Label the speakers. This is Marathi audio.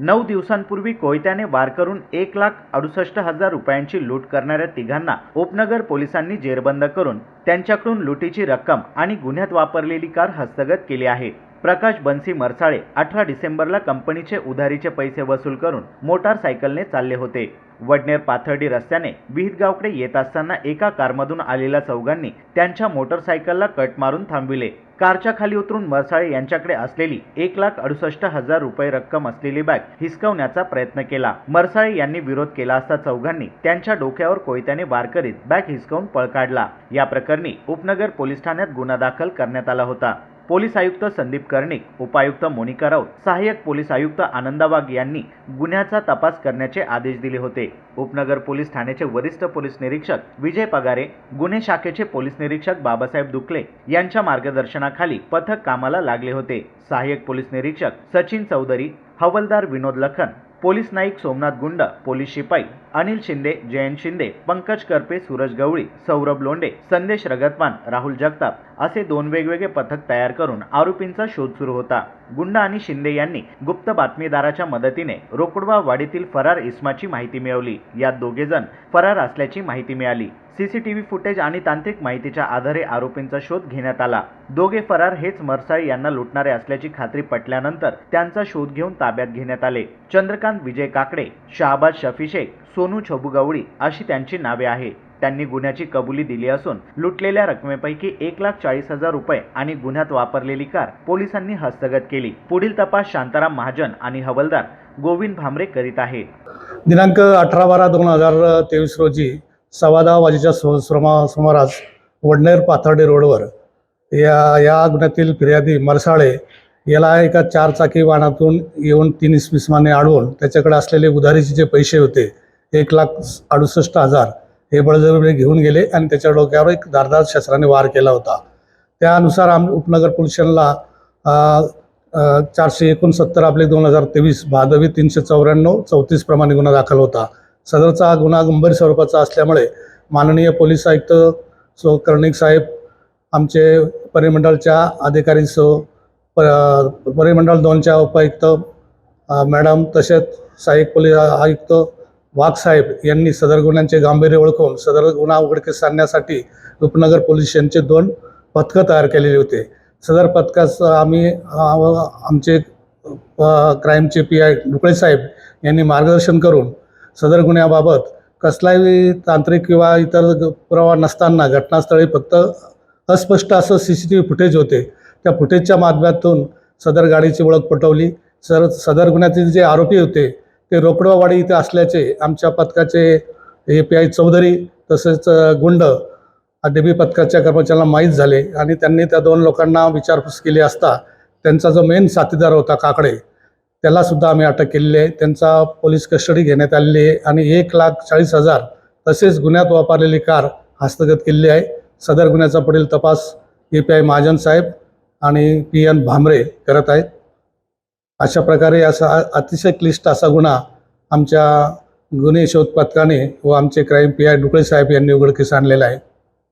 Speaker 1: नऊ दिवसांपूर्वी कोयत्याने वार करून एक लाख अडुसष्ट हजार रुपयांची लूट करणाऱ्या तिघांना उपनगर पोलिसांनी जेरबंद करून त्यांच्याकडून लुटीची रक्कम आणि गुन्ह्यात वापरलेली कार हस्तगत केली आहे. प्रकाश बनसी मरसाळे अठरा डिसेंबरला कंपनीचे उधारीचे पैसे वसूल करून मोटारसायकलने चालले होते. वडनेर पाथर्डी रस्त्याने विहितगावकडे येत असताना एका कारमधून आलेल्या चौघांनी त्यांच्या मोटरसायकलला कट मारून थांबविले. कारच्या खाली उतरून मरसाळे यांच्याकडे असलेली एक लाख अडुसष्ट हजार रुपये रक्कम असलेली बॅग हिसकवण्याचा प्रयत्न केला. मरसाळे यांनी विरोध केला असता चौघांनी त्यांच्या डोक्यावर कोयत्याने वार करीत बॅग हिसकावून पळ काढला. या प्रकरणी उपनगर पोलीस ठाण्यात गुन्हा दाखल करण्यात आला होता. पोलीस आयुक्त संदीप कर्णिक उपायुक्त मोनिका राऊत सहाय्यक पोलीस आयुक्त आनंदा वाघ यांनी गुन्ह्याचा तपास करण्याचे आदेश दिले होते. उपनगर पोलीस ठाण्याचे वरिष्ठ पोलीस निरीक्षक विजय पगारे गुन्हे शाखेचे पोलीस निरीक्षक बाबासाहेब दुकले यांच्या मार्गदर्शनाखाली पथक कामाला लागले होते. सहाय्यक पोलीस निरीक्षक सचिन चौधरी हवलदार विनोद लखन पोलीस नाईक सोमनाथ गुंड पोलीस शिपाई अनिल शिंदे जयंत शिंदे पंकज करपे सूरज गवळी सौरभ लोंडे संदेश रगतपान राहुल जगताप असे दोन वेगवेगळे पथक तयार करून आरोपींचा शोध सुरू होता. गुंडा आणि शिंदे यांनी गुप्त बातमीदाराच्या मदतीने रोकडवा वाडीतील फरार इस्माची माहिती मिळवली. यात दोघे जण फरार असल्याची माहिती मिळाली. सीसीटीव्ही फुटेज आणि तांत्रिक माहितीच्या आधारे आरोपींचा शोध घेण्यात आला. दोघे फरार हेच मरसाळे यांना लुटणारे असल्याची खात्री पटल्यानंतर त्यांचा शोध घेऊन ताब्यात घेण्यात आले. चंद्रकांत विजय काकडे शहाबाज शफी शेख सोनू छबुगवळी अशी त्यांची नावे आहे त्यांनी गुन्ह्याची कबुली दिली असून लुटलेल्या रकमेपैकी एक लाख चाळीस हजार रुपये आणि गुन्ह्यात वापरलेली कार पोलिसांनी हस्तगत केली. पुढील तपास शांताराम महाजन आणि हवलदार गोविंद भामरे करीत आहे.
Speaker 2: दिनांक अठरा बारा दोन हजार तेवीस रोजी सव्वा दहा वाजेच्या सुमारास वडनेर पाथर्डे रोडवर या या गुन्ह्यातील फिर्यादी मरसाळे याला एका चारचाकी वाहनातून येऊन तीन इसमिसमाने अडवून त्याच्याकडे असलेले उधारीचे जे पैसे होते एक लाख अडुसष्ट हजार हे बळजबरीने घेऊन गेले आणि त्याच्या डोक्यावर एक धारदार शस्त्राने वार केला होता. त्यानुसार आम उपनगर पोलिसांना चारशे एकोणसत्तर आपले दोन हजार तेवीस भादवी तीनशे चौऱ्याण्णव चौतीस प्रमाणे गुन्हा दाखल होता. सदरचा हा गुन्हा गंभीर स्वरूपाचा असल्यामुळे माननीय पोलीस आयुक्त सो कर्णिक साहेब आमचे परिमंडळच्या अधिकारीसह प परिमंडळ दोनच्या उपायुक्त मॅडम तसेच सहाय्यक पोलीस आयुक्त वाघसाहेब यांनी सदर गुन्ह्यांचे गांभीर्य ओळखून सदर गुन्हा उघडकीस आणण्यासाठी उपनगर पोलीस स्टेशनचे दोन पथकं तयार केलेली होते. सदर पथकास आम्ही आमचे क्राईमचे पी आय ढुकळे साहेब यांनी मार्गदर्शन करून सदर गुन्ह्याबाबत कसलाही तांत्रिक किंवा इतर पुरावा नसताना घटनास्थळी फक्त अस्पष्ट असं C C T V footage होते. त्या फुटेजच्या माध्यमातून सदर गाडीची ओळख पटवली. सर सदर गुन्ह्यातील जे आरोपी होते ते रोकडवाडी इथे असल्याचे आमच्या पथकाचे ए पी आय चौधरी तसेच अ, गुंड डीबी पथकाच्या कर्मचाऱ्यांना माहीत झाले आणि त्यांनी त्या दोन लोकांना विचारपूस केली असता त्यांचा जो मेन साथीदार होता काकडे त्यालासुद्धा आम्ही अटक केलेली आहे. त्यांचा पोलीस कस्टडी घेण्यात आलेली आहे आणि एक लाख चाळीस हजार तसेच गुन्ह्यात वापरलेली कार हस्तगत केलेली आहे. सदर गुन्ह्याचा पुढील तपास ए पी आय महाजन साहेब आणि पी एन भामरे करत आहेत. अशा प्रकारे असा अतिशय क्लिष्ट असा गुन्हा आमच्या गुन्हे शोध पथकाने व आमचे क्राईम पी आय डुकळे साहेब यांनी उघडकीस आणलेला आहे.